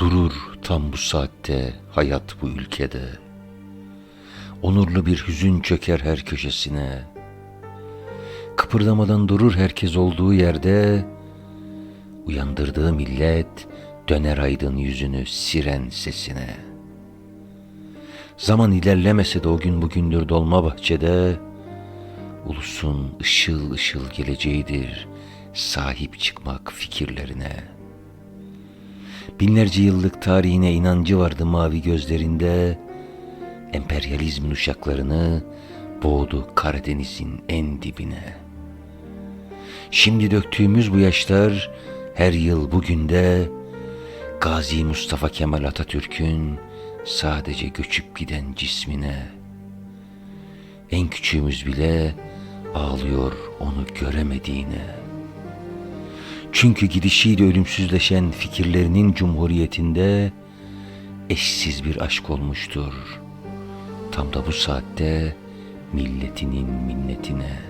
Durur tam bu saatte hayat bu ülkede. Onurlu bir hüzün çöker her köşesine. Kıpırdamadan durur herkes olduğu yerde. Uyandırdığı millet döner aydın yüzünü siren sesine. Zaman ilerlemese de o gün bugündür dolma bahçede. Ulusun ışıl ışıl geleceğidir sahip çıkmak fikirlerine. Binlerce yıllık tarihine inancı vardı mavi gözlerinde. Emperyalizmin uşaklarını boğdu Karadeniz'in en dibine. Şimdi döktüğümüz bu yaşlar her yıl bugün de Gazi Mustafa Kemal Atatürk'ün sadece göçüp giden cismine. En küçüğümüz bile ağlıyor onu göremediğine. Çünkü gidişiyle ölümsüzleşen fikirlerinin cumhuriyetinde eşsiz bir aşk olmuştur. Tam da bu saatte milletinin minnetine.''